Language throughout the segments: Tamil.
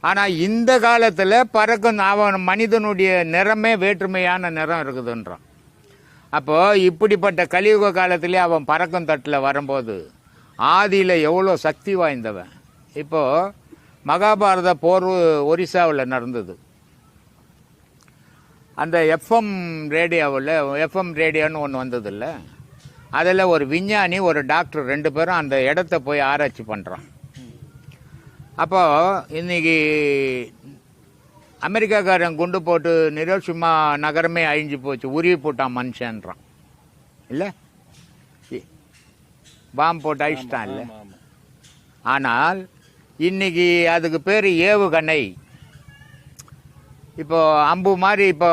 ஆனால் இந்த காலத்தில் பறக்கும் அவன் மனிதனுடைய நிறமே வேற்றுமையான நிறம் இருக்குதுன்றான். அப்போது இப்படிப்பட்ட கலியுக காலத்திலே அவன் பறக்கும் தட்டில் வரும்போது ஆதியில் எவ்வளோ சக்தி வாய்ந்தவன்? இப்போது மகாபாரத போர் ஒரிசாவில் நடந்தது. அந்த எஃப்எம் ரேடியோவில் எஃப்எம் ரேடியோன்னு ஒன்று வந்ததில்ல. அதில் ஒரு விஞ்ஞானி ஒரு டாக்டர் ரெண்டு பேரும் அந்த இடத்த போய் ஆராய்ச்சி பண்ணுறான் அப்போ இன்னைக்கு அமெரிக்காக்காரன் குண்டு போட்டு நிரோஷிமா நகரமே அழிஞ்சு போச்சு உருவி போட்டான் மனுஷன்றான். இல்லை? பாம்பு போட்டு அழிச்சிட்டான் இல்லை? ஆனால் இன்னைக்கு அதுக்கு பேர் ஏவுகணை இப்போ அம்பு மாதிரி இப்போ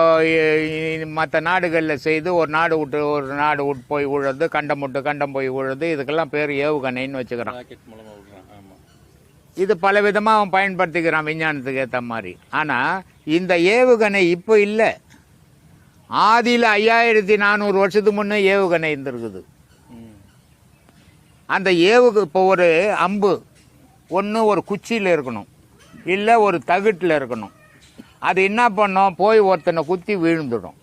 மற்ற நாடுகளில் செய்து ஒரு நாடு விட்டு ஒரு நாடு விட்டு போய் விழுறது கண்டம் விட்டு கண்டம் போய் விழுறது இதுக்கெல்லாம் பேர் ஏவுகணைன்னு வச்சுக்கிறான். இது பல விதமாக அவன் பயன்படுத்திக்கிறான் விஞ்ஞானத்துக்கு ஏற்ற மாதிரி. ஆனால் இந்த ஏவுகணை இப்போ இல்லை. ஆதியில் ஐயாயிரத்தி நானூறு வருஷத்துக்கு முன்னே ஏவுகணை இருந்திருக்குது. அந்த ஏவுக்கு இப்போ ஒரு அம்பு ஒன்று ஒரு குச்சியில் இருக்கணும். இல்லை ஒரு தகுட்டில் இருக்கணும். அது என்ன பண்ணும்? போய் ஒருத்தனை குத்தி விழுந்துடும்.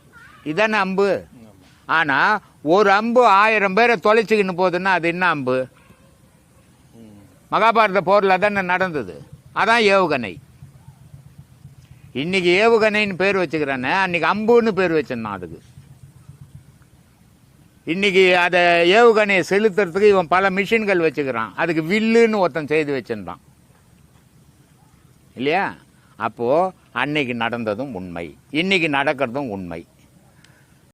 இதானே அம்பு? ஆனால் ஒரு அம்பு ஆயிரம் பேரை தொலைச்சிக்கின்னு போகுதுன்னா அது என்ன அம்பு? மகாபாரத போரில் தானே நடந்தது? அதான் ஏவுகணை. இன்னைக்கு ஏவுகணைன்னு பேர் வச்சுக்கிறானே அன்னைக்கு அம்புன்னு பேர் வச்சிருந்தான் அதுக்கு. இன்னைக்கு அதை ஏவுகணையை செலுத்துறதுக்கு இவன் பல மிஷின்கள் வச்சுக்கிறான். அதுக்கு வில்லுன்னு ஒருத்தன் செய்து வச்சிருந்தான். இல்லையா? அப்போ அன்னைக்கு நடந்ததும் உண்மை. இன்னைக்கு நடக்கிறதும் உண்மை.